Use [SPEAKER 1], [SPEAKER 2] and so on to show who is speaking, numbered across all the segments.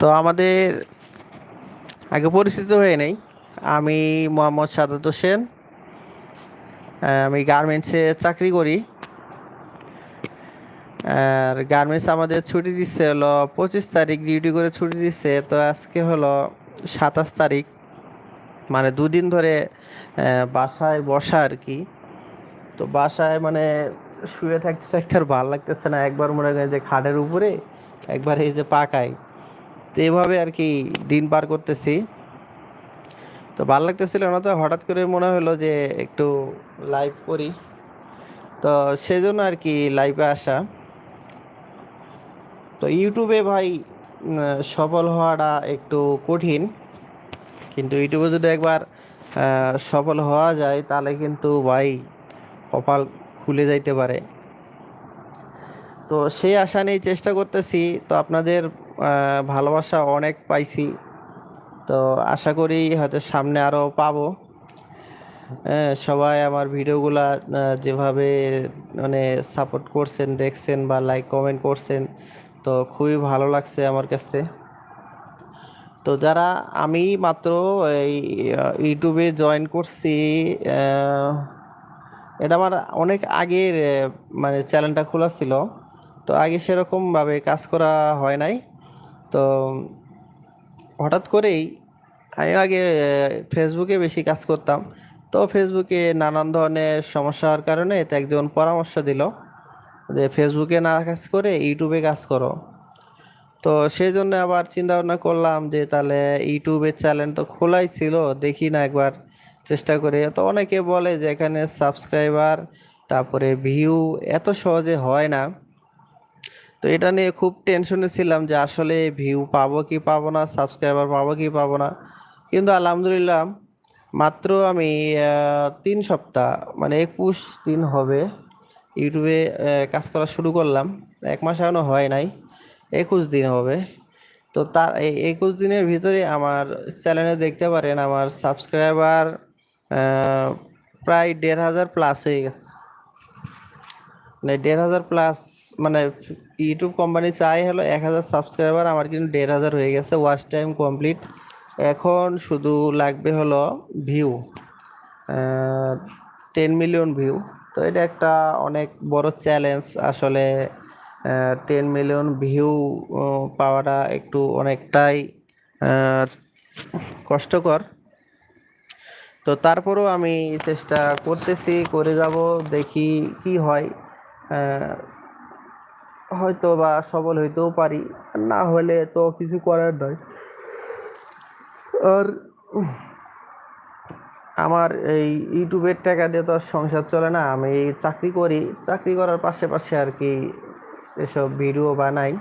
[SPEAKER 1] তো আমাদের আগে পরিচিত হয়ে নেই। আমি মোহাম্মদ সাদাত হোসেন। আমি গার্মেন্টসে চাকরি করি। আর গার্মেন্টস আমাদের ছুটি দিচ্ছে হলো পঁচিশ তারিখ, ডিউটি করে ছুটি দিচ্ছে। তো আজকে হলো সাতাশ তারিখ মানে দুদিন ধরে বাসায় বসা আর কি। তো বাসায় মানে শুয়ে থাকতে থাকতে আর ভালো লাগতেছে না। একবার মনে করেন যে খাটের উপরে, একবার এই যে পাকায়। তো এভাবে আর কি দিন পার করতেছি। তো ভালো লাগতেছিল না তো হঠাৎ করে মনে হলো যে একটু লাইভ করি। তো সেজন্য আর কি লাইভে আসা। তো ইউটিউবে ভাই সফল হওয়াটা একটু কঠিন। কিন্তু ইউটিউবে যদি একবার সফল হওয়া যায়, তাহলে কিন্তু ভাই কপাল খুলে যাইতে পারে। তো সেই আশা নিয়ে চেষ্টা করতেছি। তো আপনাদের ভালোবাসা অনেক পাইছি। তো আশা করি হয়তো সামনে আরও পাবো। হ্যাঁ, সবাই আমার ভিডিওগুলা যেভাবে মানে সাপোর্ট করছেন দেখছেন বা লাইক কমেন্ট করছেন তো খুবই ভালো লাগছে আমার কাছে। তো যারা আমি মাত্র এই ইউটিউবে জয়েন করছি এটা আমার অনেক আগের মানে চ্যানেলটা খোলা ছিল। তো আগে সেরকমভাবে কাজ করা হয় নাই। তো হঠাৎ করেই আমি আগে ফেসবুকে বেশি কাজ করতাম। তো ফেসবুকে নানান ধরনের সমস্যা হওয়ার কারণে তো একজন পরামর্শ দিল যে ফেসবুকে না কাজ করে ইউটিউবে কাজ করো। তো সেই জন্য আবার চিন্তা ভাবনা করলাম যে, তাহলে ইউটিউবের চ্যানেল তো খোলাই ছিল, দেখি না একবার চেষ্টা করে। তো অনেকে বলে যে, এখানে সাবস্ক্রাইবার তারপরে ভিউ এত সহজে হয় না। তো এটা নিয়ে খুব টেনশনে ছিলাম যে আসলে ভিউ পাবো কি পাবো না সাবস্ক্রাইবার পাবো কি পাবো না। কিন্তু আলহামদুলিল্লাহ মাত্র আমি তিন সপ্তাহ মানে একুশ দিন হবে ইউটিউবে কাজ করা শুরু করলাম। এক মাস এখনও হয় নাই, একুশ দিন হবে। তো তার, এই একুশ দিনের ভিতরে আমার চ্যানেলে দেখতে পারেন, আমার সাবস্ক্রাইবার প্রায় দেড় হাজার প্লাস হয়ে গেছে। মানে দেড় হাজার প্লাস মানে ইউটিউব কোম্পানি চাই হলো এক হাজার সাবস্ক্রাইবার আমার কিন্তু দেড় হাজার হয়ে গেছে ওয়াচ টাইম কমপ্লিট এখন শুধু লাগবে হলো ভিউ টেন মিলিয়ন ভিউ তো এটা একটা অনেক বড় চ্যালেঞ্জ আসলে টেন মিলিয়ন ভিউ পাওয়াটা একটু অনেকটাই কষ্টকর। তো তারপরেও আমি চেষ্টা করতেছি, করে যাব, দেখি কি হয়। হয়তো বা সবল হইতেও পারি। না হলে তো কিছু করার নয়। আর আমার এই ইউটিউবের টাকা দিয়ে তো আর সংসার চলে না। আমি চাকরি করি। চাকরি করার পাশে পাশে আর কি এসব ভিডিও বানাই।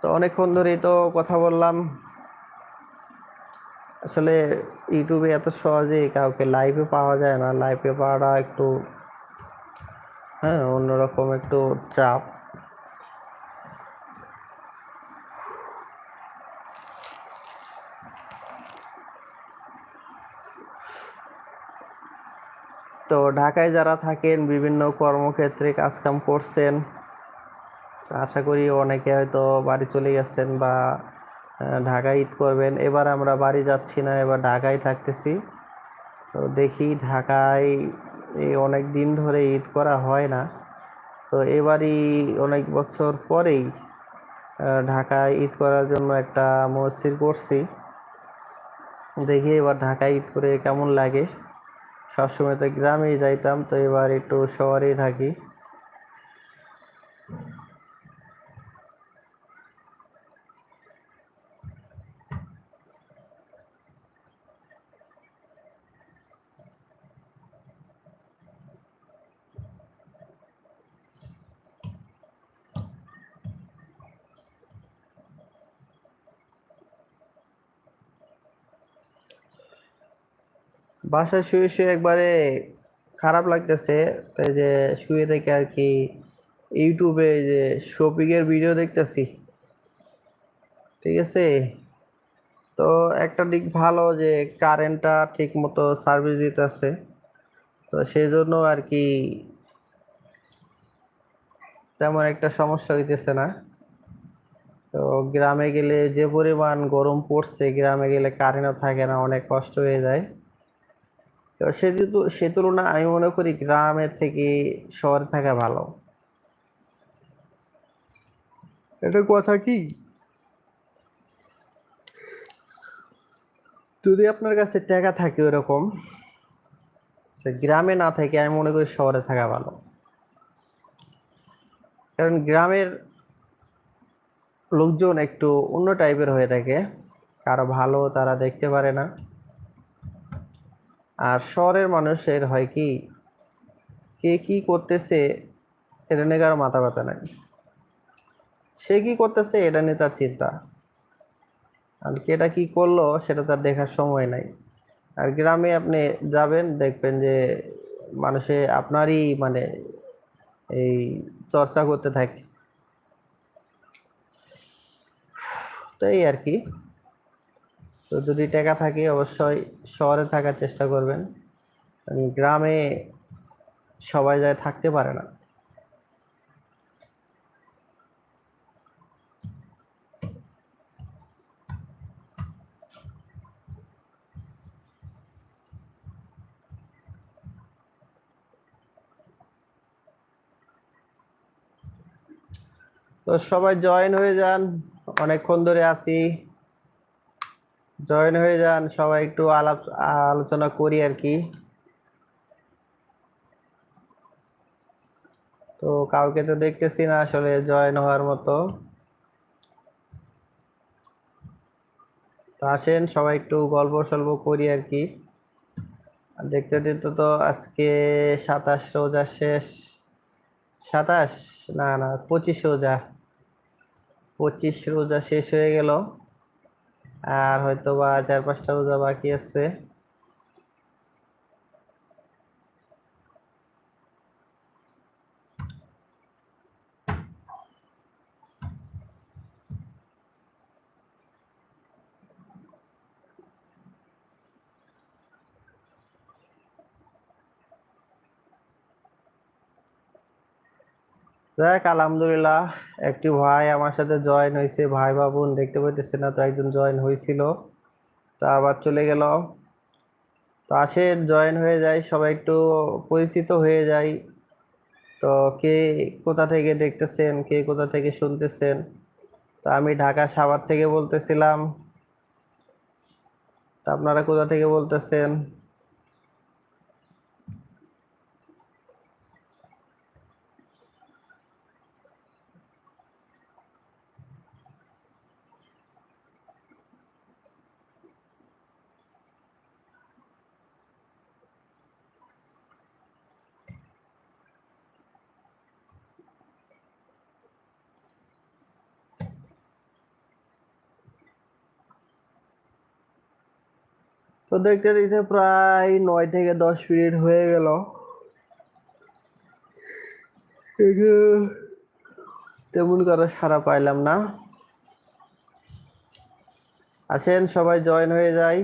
[SPEAKER 1] তো অনেকক্ষণ ধরেই তো কথা বললাম। আসলে ইউটিউবে এত সহজে কাউকে লাইভে পাওয়া যায় না। লাইভে পাওয়াটা একটু হ্যাঁ অন্যরকম একটু চাপ। তো ঢাকায় যারা থাকেন, বিভিন্ন কর্মক্ষেত্রে কাজকাম করছেন, আশা করি অনেকে হয়তো বাড়ি চলে গেছেন বা ঢাকায় ঈদ করবেন। এবার আমরা বাড়ি যাচ্ছি না, এবার ঢাকায় থাকতেছি। তো দেখি ঢাকায় এই অনেক দিন ধরে ঈদ করা হয় না। তো এবারই অনেক বছর পরেই ঢাকায় ঈদ করার জন্য একটা মসজিদ করছি। দেখি এবার ঢাকায় ঈদ করে কেমন লাগে। সবসময় তো গ্রামেই যাইতাম, তো এবার একটু শহরেই থাকি। বাসায় শুয়ে শুয়ে একবারে খারাপ লাগতেছে তাই যে শুয়ে থেকে আর কি ইউটিউবে যে শপিংয়ের ভিডিও দেখতেছি। ঠিক আছে? তো একটা দিক ভালো যে কারেন্টটা ঠিক মতো সার্ভিস দিতেছে, তো সেই জন্য আর কি তেমন একটা সমস্যা হইতেছে না। তো গ্রামে গেলে যে পরিমাণ গরম পড়ছে, গ্রামে গেলে কারেন্টও থাকে না, অনেক কষ্ট হয়ে যায়। সে সে তুলনায় আমি মনে করি গ্রামের থেকে শহরে থাকা ভালো। এটা কথা কি? যদি আপনার কাছে টাকা থাকে ওরকম গ্রামে না থেকে আমি মনে করি শহরে থাকা ভালো। কারণ গ্রামের লোকজন একটু অন্য টাইপের হয়ে থাকে। কারও ভালো তারা দেখতে পারে না। আর শহরের মানুষের হয় কি, কে কি করতেছে এটা নিয়ে কারও মাথা ব্যথা নাই। সে কি করতেছে এটা নিয়ে তার চিন্তা। আর কেটা কি করল সেটা তার দেখার সময় নাই। আর গ্রামে আপনি যাবেন, দেখবেন যে মানুষে আপনারই মানে এই চর্চা করতে থাকে। তো এই আর কি। তো যদি টাকা থাকে, অবশ্যই শহরে থাকার চেষ্টা করবেন। গ্রামে সবাই যায় থাকতে পারে না। তো সবাই জয়েন হয়ে যান। অনেকক্ষণ ধরে আছি। জয়েন হয়ে যান, সবাই একটু আলাপ, আলোচনা করি আর কি। তো কাউকে তো দেখতেছি না আসলে জয়েন হওয়ার মতো। তো আসেন, সবাই একটু গল্প সল্প করি আর কি। দেখতে দেখতে তো আজকে সাতাশ রোজা শেষ। সাতাশ? না না, পঁচিশ রোজা। পঁচিশ রোজা শেষ হয়ে গেল। আর হয়তো বা চার পাঁচটা রোজা বাকি আছে। যাক, আলহামদুলিল্লাহ, একটি ভাই আমার সাথে জয়েন হয়েছে। ভাই বা বোন দেখতে পাইতেছে না, তো একজন জয়েন হয়েছিল। তা আবার চলে গেল। তো আসে জয়েন হয়ে যায়, সবাই একটু পরিচিত হয়ে যায়। তো কে কোথা থেকে দেখতেছেন, কে কোথা থেকে শুনতেছেন? তো আমি ঢাকা সাভার থেকে বলতেছিলাম। তা আপনারা কোথা থেকে বলতেছেন? তো দেখতে দেখতে প্রায় নয় থেকে দশ মিনিট হয়ে গেল। তেমন করে সারা পাইলাম না। আসেন, সবাই জয়েন হয়ে যায়।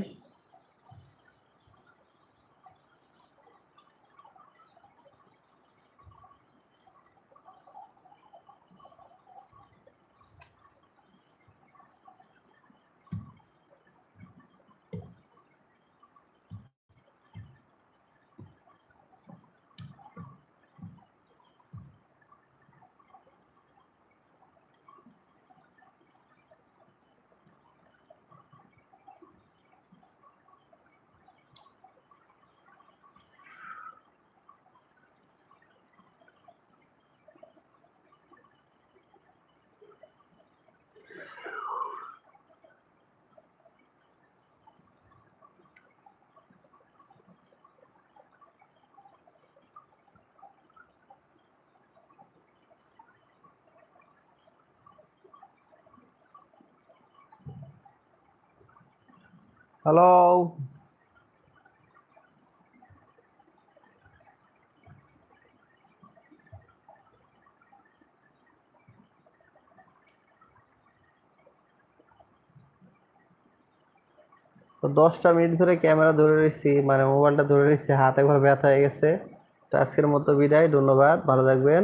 [SPEAKER 1] হ্যালো তো দশটা মিনিট ধরে ক্যামেরা ধরে রয়েছি মানে মোবাইলটা ধরে রয়েছি, হাত একবার ব্যথা হয়ে গেছে। তো আজকের মতো বিদায়, ধন্যবাদ, ভালো থাকবেন।